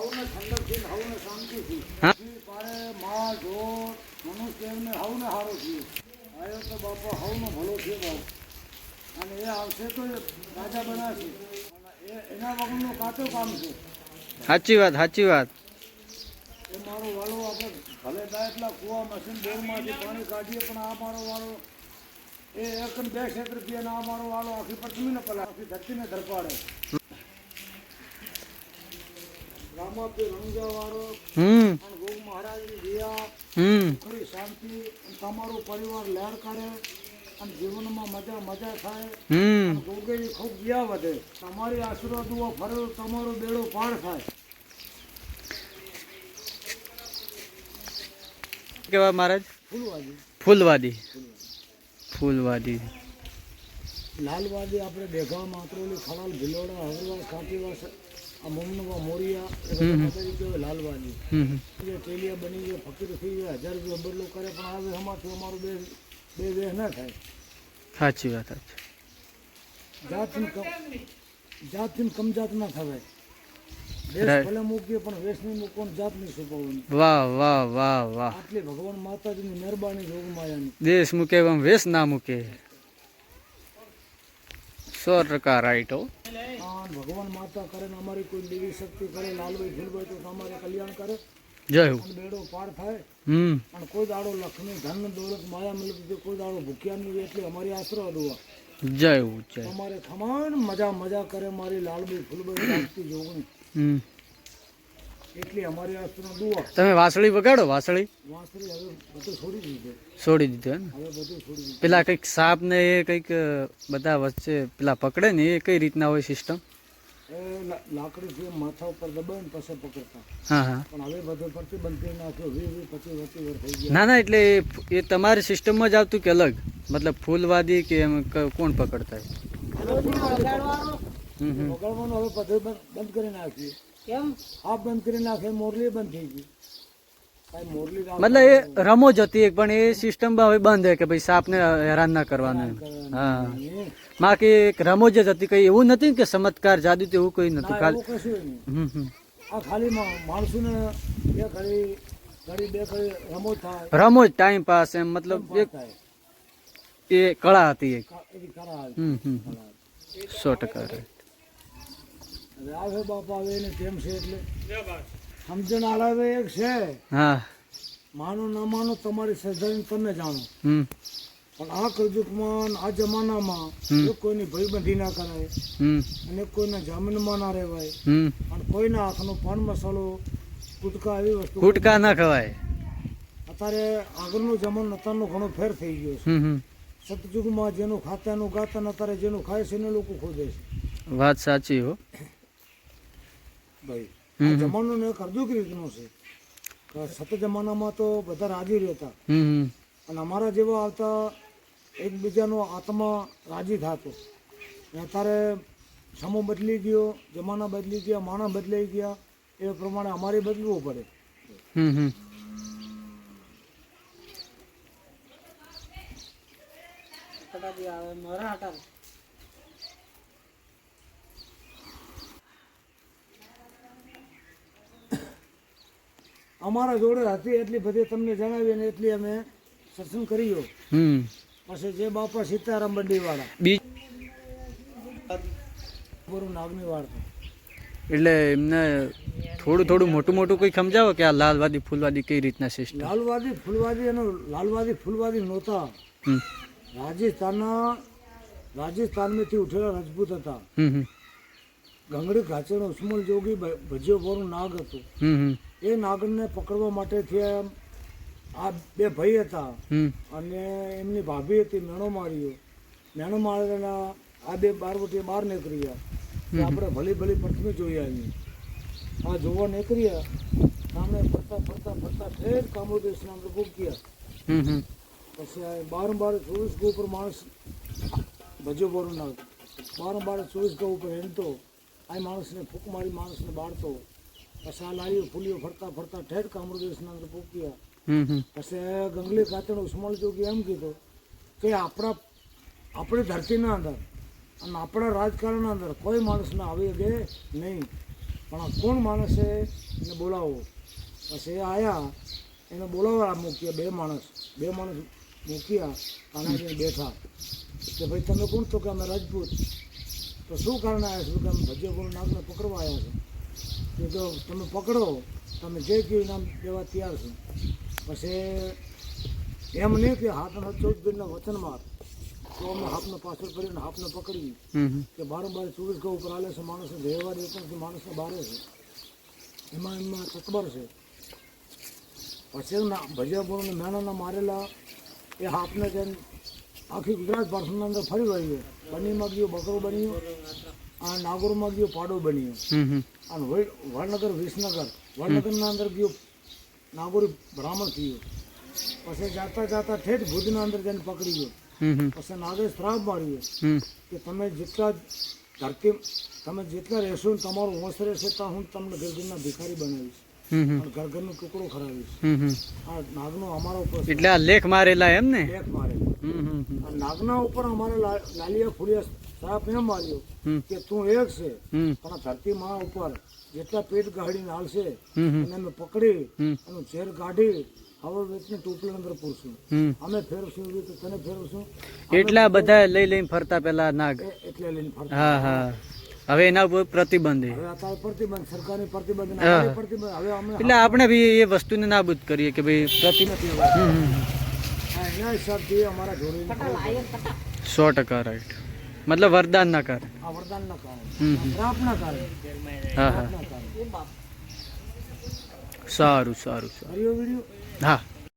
હવને ઠંડકથી હવને શાંતિથી. જી ઢોર મનુષ્ય એમને હવને સારો થયું આવ્યો તો બાપા હવનો ભલો છે બાપ. અને એ આવશે તો એ રાજા બનાવશે એ એના વગરનું કાચો કામ છે. સાચી વાત સાચી વાત. એ મારો વાળો આપણે ભલે દા એટલા કુવા મશીન બોરમાંથી પાણી કાઢીએ પણ આ મારો વાળો એ એક બે ક્ષેત્ર રૂપિયા આ મારો વાળો આખી પૃથ્વીને પલા આખી ધરતીને ધરપાડે. હમ. અને ગોગ મહારાજની દયા હમ. શાંતિ તમારો પરિવાર લહેર કરે અને જીવનમાં મજા મજા થાય. હમ. ગોગેની ખૂબ ગયા વધે. તમારી આશીર્વાદો ફરે તમારો બેડો પાર થાય. કેવા મહારાજ? ફૂલવાજી ફૂલવાદી. ફૂલવાદી. લાલવાદી આપણે દેખા માત્ર ખલાલ ભીલોડા હરવા કાપીવા આ મમનવા મોરિયા હમ. જે ટેલિયા બની ગયા ફકીર થઈ ગયા હજાર રૂપિયા બદલો કરે પણ આવે એમાંથી અમારું બે બે વેહ ના થાય. સાચી વાત સાચી જાતની કમ જાતની કમ જાત ના થવાય. દેશ ભલે મૂકીએ પણ વેશ નહીં મૂકવો જાત નહીં છુપાવવાની. વાહ વાહ વાહ વાહ. આટલી ભગવાન માતાજીની મહેરબાની જોગમાયાની. દેશ મૂકે એમ વેશ ના મૂકે. સો ટકા રાઈટ હો. ભગવાન માતા કરે ને અમારી કોઈ દેવી શક્તિ કરે લાલભાઈ ફૂલભાઈ તો તમારે કલ્યાણ કરે. જય હો. બેડો પાર થાય. હમ. અને કોઈ દાડો લક્ષ્મી ધન દોલત માયા મિલત કોઈ દાડો ભૂખ્યા નહીં એટલે અમારી આશરો દુઆ. જય હો જય. અમારે ખમાન મજા મજા કરે મારી લાલભાઈ ફૂલભાઈ જોગણી. હમ. એટલી અમારી તમે વાસળી વગાડો વાસળી? વાંસળી હવે બધું છોડી દીધું. છોડી દીધું ને? હવે બધું છોડી દીધું. પેલા કંઈક સાપ ને એ કંઈક બધા વચ્ચે પેલા પકડે ને એ કઈ રીતના હોય સિસ્ટમ માથા ઉપર દબાવીને પછી પકડતા. હા હા. પણ હવે બધું પ્રતિબંધ કરી નાખ્યો. વીસ વીસ પચીસ વચ્ચે વર થઈ ગયા. ના ના એટલે એ તમારી સિસ્ટમમાં જ આવતું કે અલગ? મતલબ ફૂલવાદી કે એમ કોણ પકડતા હમ બંધ બંધ કરી નાખ્યું કેમ? આ બંધ કરી નાખે મોરલી બંધ થઈ ગઈ. કાંઈ મોરલી રાખ- મતલબ એ રમો જ હતી એક પણ એ સિસ્ટમ હવે બંધ છે કે ભાઈ સાપને હેરાન ના કરવાનું એમ. હા. નહીં. માં કે એક રમો જ હતી કઈ એવું નથી ને કે ચમત્કાર જાદુ કે એવું કઈ નતું ના ખાલી. એવું કશું નહીં. હમ હમ. આ ખાલી મા- માણસોને બે ઘડી ઘડી બે ઘડી રમો થાય. રમો જ ટાઈમ પાસ એમ મતલબ એક થાય. એ કળા હતી એક. કા- એવી કરા આવે. હમ હમ હમ. સો ટકા. આવે બાપા આવે એને કેમ છે એટલે? સમજણ આલાવે એક છે. હા. માનો ના માનો તમારી સર્જન તમે જાણો. હમ. પણ આ કળયુગમાં આ જમાનામાં. એક કોઈની ભયબંધી ના કરાય. અને કોઈના જામીનમાં ના રહેવાય. અને કોઈના હાથનો પાન મસાલો ગુટકા એવી વસ્તુ ગુટકા ના ખવાય. અત્યારે આગળનો જમાનો અત્યારનો ઘણો ફેર થઈ ગયો છે. સતયુગમાં જેનું ખાતાનું ગાતન અત્યારે જેનું ખાય છે એને લોકો ખોદે છે. વાત સાચી હો. ભાઈ. જમાનો ને એક અર્ધુક રીતનો છે. સત જમાનામાં તો બધા રાજી રહેતા. અને અમારા જેવા આવતા એકબીજાનો આત્મા રાજી થતો. ને અત્યારે સમો બદલી ગયો જમાના બદલી ગયા માણસ બદલાઈ ગયા. એ પ્રમાણે અમારે બદલવું પડે. હમ હમ. અમારા જોડે હતી એટલી બધી તમને જણાવી અને એટલી અમે સત્સંગ કર્યો. હમ. પછી જે બાપા સીતારામ બંડી વાળા ગુરુ નાગની વાળતા એટલે એમને થોડું થોડું મોટું મોટું કંઈ સમજાવો કે આ લાલવાદી ફૂલવાદી કઈ રીતના સિસ્ટમ લાલવાદી ફૂલવાદી અને લાલવાદી ફૂલવાદી નહોતા. રાજસ્થાનના રાજસ્થાનમાંથી ઉઠેલા રાજપૂત હતા. ગંગડી ઘાચેનો ઉસ્મલ જોગી ભજ્યો ભરું નાગ હતું. એ નાગને પકડવા માટે થયા આ બે ભાઈ હતા. અને એમની ભાભી હતી મેણો માર્યો મેણો મારેલા આ બે બારવટી બહાર નીકળ્યા તો આપણે ભલી ભલી પ્રથમે જોયા આવી આ જોવા નીકળ્યા. સામે ફરતા ફરતા ફરતા ઠેર કામોદેશ નામ ગયા હમ હમ. પછી બારંબાર ચોવીસ ગો ઉપર માણસ ભજ્યો બોરું નાગ. બારંબાર ચોવીસ ગો ઉપર હેંડતો. આ માણસને ફૂંક મારી માણસને બાળતો. પછી આ લારીઓ ફૂલીઓ ફરતા ફરતા ઠેર કામરદેશના અંદર પૂક્યા પછી ગંગલી ખાતેનો ઉસ્માલ જોગી એમ કીધું કે આપણા આપણી ધરતીના અંદર અને આપણા રાજકારણના અંદર કોઈ માણસને આવી ગયે નહીં. પણ આ કોણ માણસે એને બોલાવો? પછી એ આવ્યા એને બોલાવવા મૂક્યા બે માણસ. બે માણસ મૂક્યા અને બેઠા. કે ભાઈ તમે કોણ તો કે અમે રાજપૂત? તો શું કારણે આવ્યા છો? કે ભજ્ય ગુરુ નાગને પકડવા આવ્યા છે? કે જો તમે પકડો તમે જે કયું નામ દેવા તૈયાર છો. પછી એમ નહીં કે હાથના દિનના વચનમાં તો અમે હાથને પાછળ કરીને હાથને પકડી. કે બારોબાર ચોવીસ ગૌ ઉપર આલે છે માણસો વ્યવહાર પણ માણસને બારે છે. એમાં એમાં તકબર છે. પછી ભજ્યા ગુરુને મેણાના મારેલા એ હાથને જેમ આખી ગુજરાત ભારતની અંદર ફરી વળ્યું બનીમાં ગયું બકરો બન્યું આ નાગોરમાં ગયું પાડો બન્યું. અને વડ- વડનગર વિસનગર વડનગરના અંદર ગયું નાગોરી બ્રાહ્મણ થયું. પછી જાતા જાતા ઠેઠ ભુજના અંદર જઈને પકડી ગયો. પછી નાગે શ્રાપ માર્યો. કે તમે જેટલા ધરતી તમે જેટલા રહેશો તમારું વંશ રહેશે ત્યાં હું તમને ઘરઘરના ભિખારી બનાવીશ. ટુકડો. આ નાગનો અમારા ઉપર એટલે આ લેખ મારેલા એમ ને? લેખ મારે હમ હમ હમ. આ નાગના ઉપર અમારે લાલિયા ફૂલિયા શ્રાપ એમ માર્યો કે તું એક છે પણ ધરતી માં ઉપર જેટલા પેટ ગાડી હમ. અને અમે પકડી. એનું ઝેર કાઢી હવે વેચને ટોપલી અંદર પૂરશું. અમે ફેરવશું રીતે તને ફેરવશું. એટલા બધા લઈ લઈને ફરતા પેલા નાગ. એટલે લઈને ફરતા. હા હા. હવે એના ઉપર પ્રતિબંધ એટલે આપણે બી એ વસ્તુને નાબૂદ કરીએ કે ભાઈ પ્રતિબંધ સો ટકા રાઈટ મતલબ વરદાન ના કારણે. હા હા. સારું સારું સારું. હા.